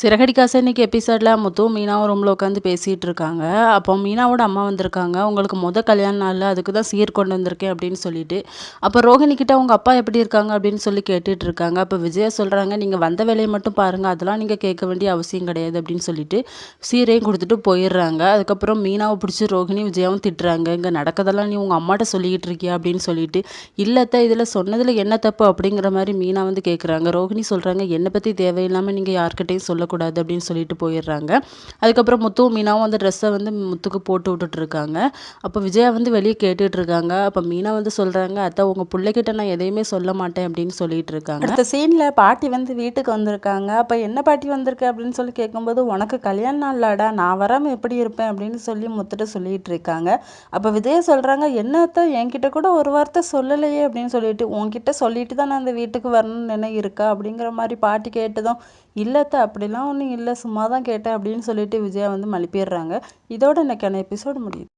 சிறகடிக்காசை இன்னைக்கு எபிசோடில் முத்து மீனாவும் ரூமில் உட்காந்து பேசிகிட்டு இருக்காங்க அப்போ மீனாவோட அம்மா வந்திருக்காங்க. உங்களுக்கு மொதல் கல்யாண நாளில் அதுக்கு தான் சீர் கொண்டு வந்திருக்கேன் அப்படின்னு சொல்லிட்டு. அப்போ ரோகிணி உங்கள் அப்பா எப்படி இருக்காங்க? அப்படின்னு சொல்லி கேட்டுட்டு இருக்காங்க அப்போ விஜயா சொல்கிறாங்க நீங்கள் வந்த வேலையை மட்டும் பாருங்கள் அதெல்லாம் நீங்கள் கேட்க வேண்டிய அவசியம் கிடையாது அப்படின்னு சொல்லிட்டு சீரையும் கொடுத்துட்டு போயிடுறாங்க. அதுக்கப்புறம் மீனாவை பிடிச்சி ரோகிணி விஜயாவும் திட்டுறாங்க. இங்கே நடக்கதெல்லாம் நீ உங்கள் அம்மாட்ட சொல்லிக்கிட்டு இருக்கியா? அப்படின்னு சொல்லிட்டு. இல்லத்த இதில் சொன்னதில் என்ன தப்பு? அப்படிங்கிற மாதிரி மீனா வந்து கேட்குறாங்க ரோகிணி சொல்கிறாங்க என்னை பற்றி தேவையில்லாமல் நீங்கள் யார்கிட்டையும் சொல்ல சொல்லக்கூடாது அப்படின்னு சொல்லிட்டு போயிடுறாங்க. அதுக்கப்புறம் முத்துவும் மீனாவும் அந்த ட்ரெஸ்ஸை வந்து முத்துக்கு போட்டு விட்டுட்டு இருக்காங்க அப்போ விஜயா வந்து வெளியே கேட்டுட்டு இருக்காங்க அப்போ மீனா வந்து சொல்கிறாங்க அத்தை உங்கள் பிள்ளைகிட்ட நான் எதையுமே சொல்ல மாட்டேன் அப்படின்னு சொல்லிட்டு இருக்காங்க அடுத்த சீனில் பாட்டி வந்து வீட்டுக்கு வந்திருக்காங்க. அப்போ என்ன பாட்டி வந்திருக்கு? அப்படின்னு சொல்லி கேட்கும்போது உனக்கு கல்யாண நாள்லாடா நான் வராமல் எப்படி இருப்பேன்? அப்படின்னு சொல்லி முத்துட்டு சொல்லிட்டு இருக்காங்க அப்போ விஜயா சொல்கிறாங்க என்னத்த என்கிட்ட கூட ஒரு வார்த்தை சொல்லலையே அப்படின்னு சொல்லிட்டு உன்கிட்ட சொல்லிட்டு தான் நான் அந்த வீட்டுக்கு வரணும்னு நினை இருக்கா அப்படிங்கிற மாதிரி பாட்டி கேட்டதும் இல்லத்த அப்படிலாம் ஒன்றும் இல்லை சும்மா தான் கேட்டேன் அப்படின்னு சொல்லிட்டு விஜயா வந்து மழுப்பிடுறாங்க இதோட இன்னைக்கான எபிசோடு முடியுது.